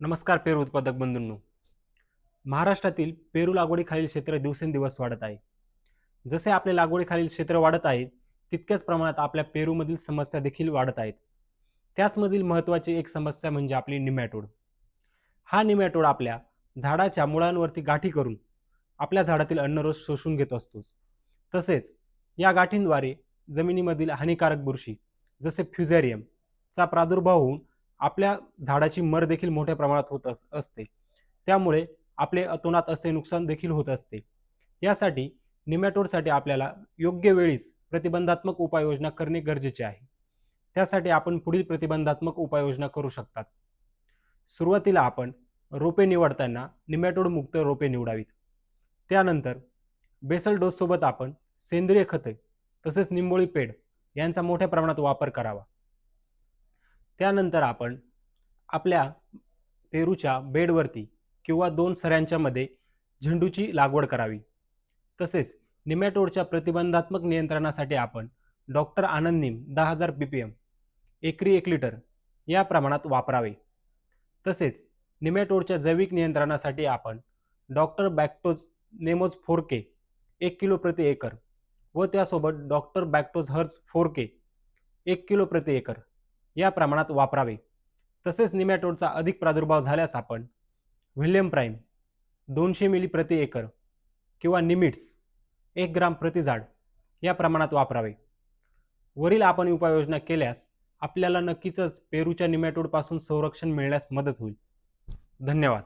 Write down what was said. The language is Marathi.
नमस्कार पेरू उत्पादक बंधूंनो. महाराष्ट्रातील पेरू लागवडीखालील क्षेत्र दिवसेंदिवस वाढत आहे. जसे आपले लागवडीखालील क्षेत्र वाढत आहे तितक्याच प्रमाणात आपल्या पेरूमधील समस्या देखील वाढत आहेत. त्याचमधील महत्त्वाची एक समस्या म्हणजे आपली निमॅटोड. हा निमॅटोड आपल्या झाडाच्या मुळांवरती गाठी करून आपल्या झाडातील अन्नरोस शोषून घेत असतोच तसेच या गाठींद्वारे जमिनीमधील हानिकारक बुरशी जसे फ्युझेरियमचा प्रादुर्भाव होऊन आपल्या झाडाची मर देखील मोठ्या प्रमाणात होत अस- असते. त्यामुळे आपले अतोनात असे नुकसान देखील होत असते. यासाठी निमॅटोडसाठी आपल्याला योग्य वेळीच प्रतिबंधात्मक उपाययोजना करणे गरजेचे आहे. त्यासाठी आपण पुढील प्रतिबंधात्मक उपाययोजना करू शकतात. सुरुवातीला आपण रोपे निवडताना निमॅटोडमुक्त रोपे निवडावीत. त्यानंतर बेसल डोससोबत आपण सेंद्रिय खते तसेच निंबोळी पेड यांचा मोठ्या प्रमाणात वापर करावा. त्यानंतर आपण आपल्या पेरूच्या बेडवरती किंवा दोन सऱ्यांच्या मध्ये झेंडूची लागवड करावी. तसेच निमॅटोडच्या प्रतिबंधात्मक नियंत्रणासाठी आपण डॉक्टर आनंद निम दहा हजार पी पी एम एकरी एक लिटर या प्रमाणात वापरावे. तसेच निमॅटोडच्या जैविक नियंत्रणासाठी आपण डॉक्टर बॅक्टोज नेमोज फोर के एक किलो प्रति एकर व त्यासोबत डॉक्टर बॅक्टोज हर्ज फोर के एक किलो प्रति एकर या प्रमाणात वापरावे. तसेच निमॅटोडचा अधिक प्रादुर्भाव झाल्यास आपण व्हिलियम प्राईम दोनशे मिली प्रति एकर किंवा निमिट्स एक ग्राम प्रति झाड या प्रमाणात वापरावे. वरील आपण उपाययोजना केल्यास आपल्याला नक्कीच पेरूच्या निमॅटोडपासून संरक्षण मिळण्यास मदत होईल. धन्यवाद.